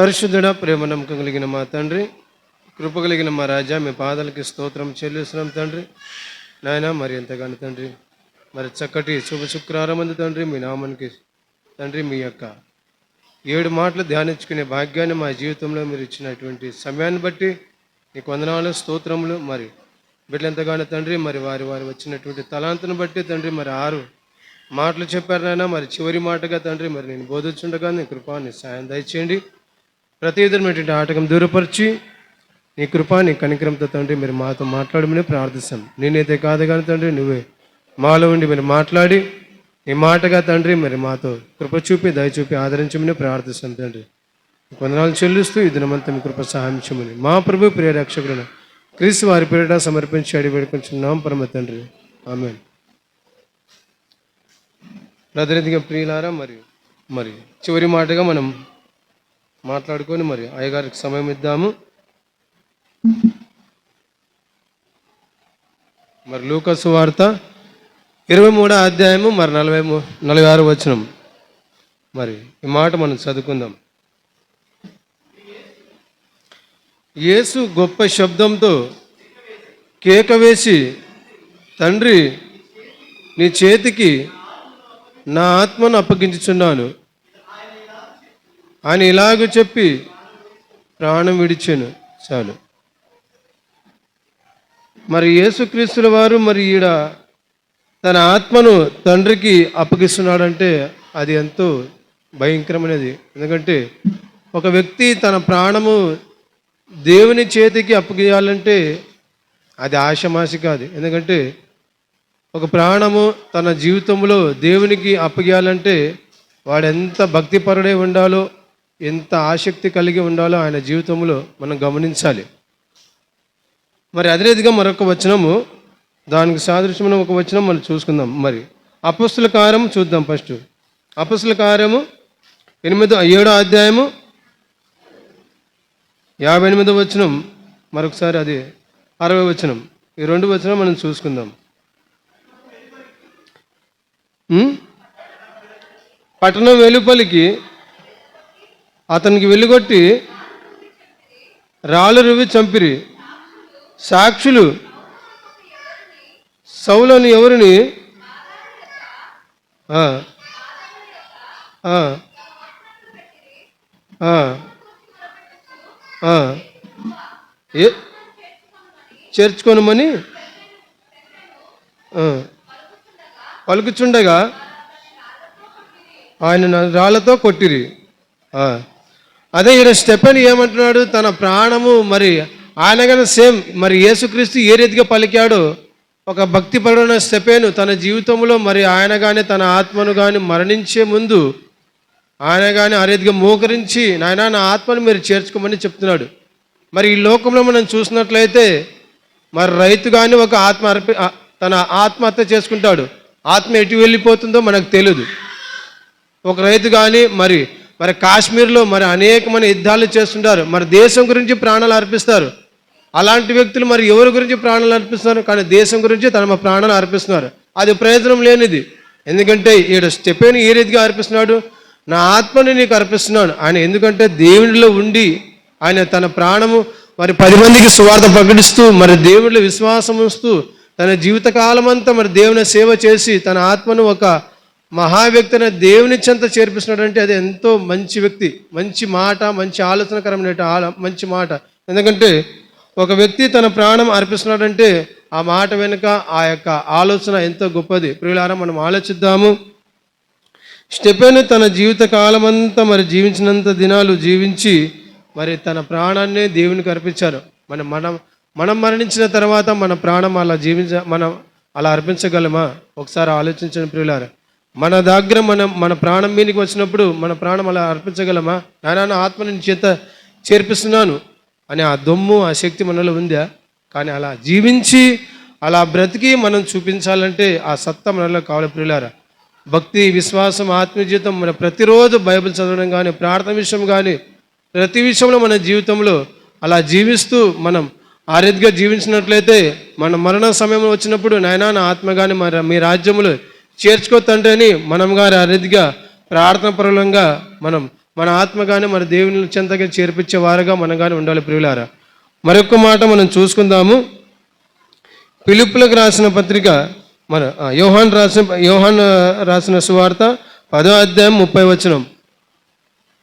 పరిశుద్ధుడ ప్రేమ నమ్మకం కలిగిన మా తండ్రి కృప కలిగిన మా రాజా మీ పాదాలకి స్తోత్రం చెల్లిస్తున్నాం తండ్రి. నాయన మరి ఎంతగానో తండ్రి మరి చక్కటి శుభ శుక్రవారం తండ్రి మీ నామానికి తండ్రి మీ యొక్క ఏడు మాటలు ధ్యానించుకునే భాగ్యాన్ని మా జీవితంలో మీరు ఇచ్చినటువంటి సమయాన్ని బట్టి నీకు వందనాలు స్తోత్రములు మరి బిడ్డలంతగానో తండ్రి మరి వారి వారు వచ్చినటువంటి తలాంతను బట్టి తండ్రి మరి ఆరు మాటలు చెప్పారు నాయన మరి చివరి మాటగా తండ్రి మరి నేను బోధించుండగా నీ కృపాన్ని సాయం దయచేయండి. ప్రతి విధమైనటువంటి ఆటకం దూరపరిచి నీ కృప నీ కనికరంతో తండ్రి మీరు మాతో మాట్లాడమని ప్రార్థిస్తాం. నేనైతే కాదు కానీ తండ్రి నువ్వే మాలో ఉండి మీరు మాట్లాడి నీ మాటగా తండ్రి మరి మాతో కృప చూపి దయచూపి ఆదరించమని ప్రార్థిస్తాం తండ్రి. వందనాలు చెల్లిస్తూ ఈ దినమంతా మీ కృప సహాయించమని మా ప్రభు ప్రియ రక్షకులను క్రీస్తు వారి పేరిట సమర్పించి అడిగి వేడుకుంటున్నాం పరమ తండ్రి. ఆమె ప్రతినిధిగా ప్రియులారా మరియు మరి చివరి మాటగా మనం మాట్లాడుకొని మరి అయ్యగారికి సమయం ఇద్దాము. మరి లూకస్ వార్త ఇరవై మూడో అధ్యాయము మరి నలభై మూ నలభై ఆరు వచనం. మరి ఈ మాట మనం చదువుకుందాం. యేసు గొప్ప శబ్దంతో కేక వేసి తండ్రి నీ చేతికి నా ఆత్మను అప్పగించుచున్నాను. అని ఇలాగ చెప్పి ప్రాణం విడిచాను. చాలు. మరి యేసుక్రీస్తుల వారు మరి ఈడ తన ఆత్మను తండ్రికి అప్పగిస్తున్నాడంటే అది ఎంతో భయంకరమైనది. ఎందుకంటే ఒక వ్యక్తి తన ప్రాణము దేవుని చేతికి అప్పగియాలంటే అది ఆశమాసి కాదు. ఎందుకంటే ఒక ప్రాణము తన జీవితంలో దేవునికి అప్పగియాలంటే వాడు ఎంత భక్తిపరుడై ఉండాలో ఎంత ఆసక్తి కలిగి ఉండాలో ఆయన జీవితంలో మనం గమనించాలి. మరి అదే రీతిగా మరొక వచనము దానికి సాదృశ్యమైన ఒక వచనం మనం చూసుకుందాం. మరి అపస్తుల కార్యము చూద్దాం ఫస్ట్. అపస్తుల కార్యము ఎనిమిదో ఏడో అధ్యాయము యాభై ఎనిమిదో వచనం మరొకసారి అది అరవై వచనం. ఈ రెండు వచనం మనం చూసుకుందాం. పట్టణం వెలుపలికి అతనికి వెళ్ళిగొట్టి రాళ్ళు రువి చంపిరి. సాక్షులు సౌలని ఎవరిని? ఏ? చేర్చుకొనమని? పలుకుచుండగా ఆయన రాళ్ళతో కొట్టిరి. ఆ. అదే ఈడ స్టెఫెన్ ఏమంటున్నాడు? తన ప్రాణము మరి ఆయన కన్నా సేమ్ మరి యేసుక్రీస్తు ఏ రీతిగా పలికాడో ఒక భక్తిపరుడైన స్టెఫెను తన జీవితంలో మరి ఆయన కానీ తన ఆత్మను కానీ మరణించే ముందు ఆయన కానీ ఆ రీతిగా మోకరించి నాయన నా ఆత్మను మీరు చేర్చుకోమని చెప్తున్నాడు. మరి ఈ లోకంలో మనం చూసినట్లయితే మరి రైతు కానీ ఒక ఆత్మ అర్పి తన ఆత్మహత్య చేసుకుంటాడు. ఆత్మ ఎటు వెళ్ళిపోతుందో మనకు తెలియదు ఒక రైతు కానీ మరి మరి కాశ్మీర్లో మరి అనేకమైన యుద్ధాలు చేస్తుంటారు. మరి దేశం గురించి ప్రాణాలు అర్పిస్తారు. అలాంటి వ్యక్తులు మరి ఎవరి గురించి ప్రాణాలు అర్పిస్తున్నారు? కానీ దేశం గురించి తమ ప్రాణాలు అర్పిస్తున్నారు. అది ప్రయోజనం లేనిది. ఎందుకంటే ఈడ స్టెపెన్ ఏ రీతిగా అర్పిస్తున్నాడు? నా ఆత్మని నీకు అర్పిస్తున్నాను. ఆయన ఎందుకంటే దేవునిలో ఉండి ఆయన తన ప్రాణము మరి పది మందికి సువార్త ప్రకటిస్తూ మరి దేవుడిలో విశ్వాసం ఉంచుతూ తన జీవితకాలం అంతా మరి దేవుని సేవ చేసి తన ఆత్మను ఒక మహా వ్యక్తిని దేవుని చెంత చేర్పిస్తున్నాడంటే అది ఎంతో మంచి వ్యక్తి మంచి మాట మంచి ఆలోచనకరమైన ఆల- మంచి మాట. ఎందుకంటే ఒక వ్యక్తి తన ప్రాణం అర్పిస్తున్నాడంటే ఆ మాట వెనుక ఆ యొక్క ఆలోచన ఎంతో గొప్పది. ప్రియులారా మనం ఆలోచిద్దాము. స్టెపెన్ తన జీవిత కాలమంతా మరి జీవించినంత దినాలు జీవించి మరి తన ప్రాణాన్ని దేవునికి అర్పించారు. మన మనం మనం మరణించిన తర్వాత మన ప్రాణం అలా జీవించ మనం అలా అర్పించగలమా? ఒకసారి ఆలోచించండి ప్రియులారా. మన దగ్గర మనం మన ప్రాణం మీదకి వచ్చినప్పుడు మన ప్రాణం అలా అర్పించగలమా? నాయన ఆత్మ నేను చేత చేర్పిస్తున్నాను. అని ఆ దొమ్ము ఆ శక్తి మనలో ఉందా? కానీ అలా జీవించి అలా బ్రతికి మనం చూపించాలంటే ఆ సత్తా మనలో కావాలి ప్రియులారా. భక్తి విశ్వాసం ఆత్మీయజీవితం మన ప్రతిరోజు బైబిల్ చదవడం కానీ ప్రార్థన విషయం కానీ ప్రతి విషయంలో మన జీవితంలో అలా జీవిస్తూ మనం ఆ రీతిగా జీవించినట్లయితే మన మరణ సమయంలో వచ్చినప్పుడు నాయనా నా ఆత్మ కానీ మన మీ రాజ్యములు చేర్చుకో తండ్రి అని మనం గారి ఆ ప్రార్థన పరులంగా మనం మన ఆత్మగాని మన దేవుని చెంతగా చేర్పించే వారుగా మనం కానీ ఉండాలి ప్రియులారా. మరొక మాట మనం చూసుకుందాము. పిలుపులకు రాసిన పత్రిక మన యోహాన్ రాసిన యోహాన్ రాసిన సువార్త పదో అధ్యాయం ముప్పై వచనం.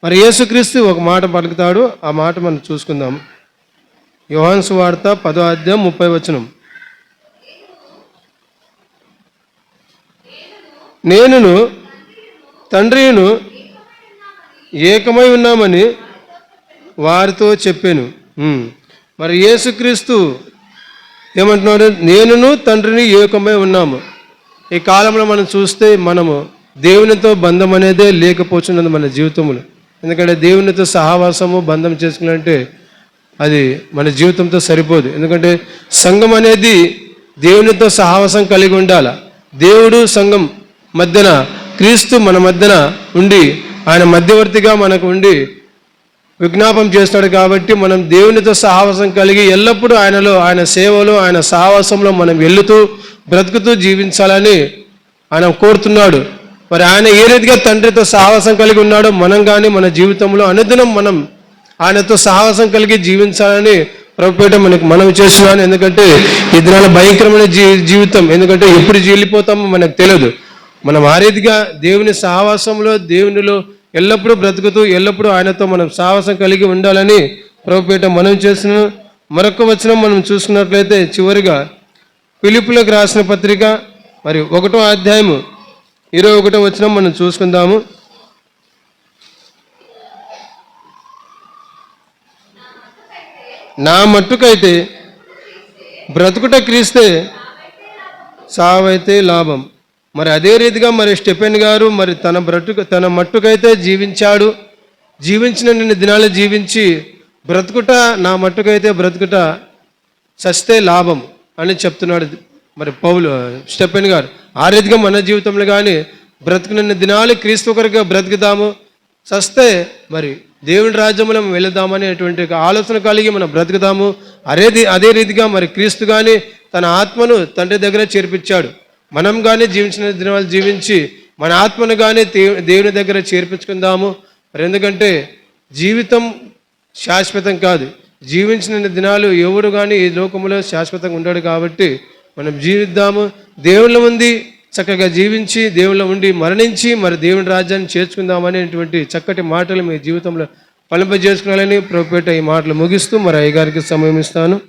మరి యేసుక్రీస్తు ఒక మాట పలుకుతాడు ఆ మాట మనం చూసుకుందాం యోహాన్ సువార్త పదో అధ్యాయం ముప్పై వచనం. నేనును తండ్రియును ఏకమై ఉన్నామని వారితో చెప్పాను. మరి యేసుక్రీస్తు ఏమంటున్నాడు? నేనును తండ్రిని ఏకమై ఉన్నాము. ఈ కాలంలో మనం చూస్తే మనము దేవునితో బంధం అనేదే లేకపోతున్నది మన జీవితంలో. ఎందుకంటే దేవునితో సహవాసము బంధం చేసుకున్నారంటే అది మన జీవితంతో సరిపోదు. ఎందుకంటే సంఘం అనేది దేవునితో సహవాసం కలిగి ఉండాల. దేవుడు సంఘం మధ్యన క్రీస్తు మన మధ్యన ఉండి ఆయన మధ్యవర్తిగా మనకు ఉండి విజ్ఞాపం చేస్తాడు కాబట్టి మనం దేవునితో సహవాసం కలిగి ఎల్లప్పుడూ ఆయనలో ఆయన సేవలో ఆయన సహవాసంలో మనం వెళుతూ బ్రతుకుతూ జీవించాలని ఆయన కోరుతున్నాడు. మరి ఆయన ఏ రీతిగా తండ్రితో సాహసం కలిగి ఉన్నాడో మనం కానీ మన జీవితంలో అనుదినం మనం ఆయనతో సాహసం కలిగి జీవించాలని ప్రభుపేట మనకు మనం చేస్తున్నాను. ఎందుకంటే ఈ దినాల భయంకరమైన జీ జీవితం ఎందుకంటే ఎప్పుడు జీలిపోతామో మనకు తెలియదు. మనం ఆ రీతిగా దేవుని సహవాసంలో దేవునిలో ఎల్లప్పుడూ బ్రతుకుతూ ఎల్లప్పుడూ ఆయనతో మనం సాహసం కలిగి ఉండాలని ప్రభుపేట మనం చేసిన మరొక వచనం మనం చూసుకున్నట్లయితే చివరిగా పిలుపులకు రాసిన పత్రిక మరి ఒకటో అధ్యాయము ఇరవై ఒకటో వచనం మనం చూసుకుందాము. నా మట్టుకైతే బ్రతుకుట క్రీస్తే సావైతే లాభం. మరి అదే రీతిగా మరి స్టెఫెన్ గారు మరి తన బ్రతుకు తన మట్టుకైతే జీవించాడు. జీవించిన నిన్న దినాలు జీవించి బ్రతుకుట నా మట్టుకైతే బ్రతుకుట చస్తే లాభం అని చెప్తున్నాడు మరి పౌలు స్టెఫెన్ గారు. ఆ రీతిగా మన జీవితంలో కానీ బ్రతుకునన్న దినాలు క్రీస్తు ఒకరిగా బ్రతుకుదాము చస్తే మరి దేవుని రాజ్యంలో మనం వెళదామనేటువంటి ఆలోచన కలిగి మనం బ్రతుకుదాము అదే అదే రీతిగా మరి క్రీస్తు కానీ తన ఆత్మను తండ్రి దగ్గర చేర్పించాడు. మనం కానీ జీవించిన దినాలు జీవించి మన ఆత్మను కానీ దే- దేవుని దగ్గర చేర్పించుకుందాము. మరి ఎందుకంటే జీవితం శాశ్వతం కాదు. జీవించిన దినాలు ఎవడు కానీ ఈ లోకంలో శాశ్వతంగా ఉండడు కాబట్టి మనం జీవిద్దాము. దేవుళ్ళ ఉంది చక్కగా జీవించి దేవుళ్ళ ఉండి మరణించి మరి దేవుని రాజ్యాన్ని చేర్చుకుందామనేటువంటి చక్కటి మాటలు మీ జీవితంలో ఫలింపజేసుకోవాలని ప్రభుపేట ఈ మాటలు ముగిస్తూ మరి అయ్యగారికి సమయం ఇస్తాను.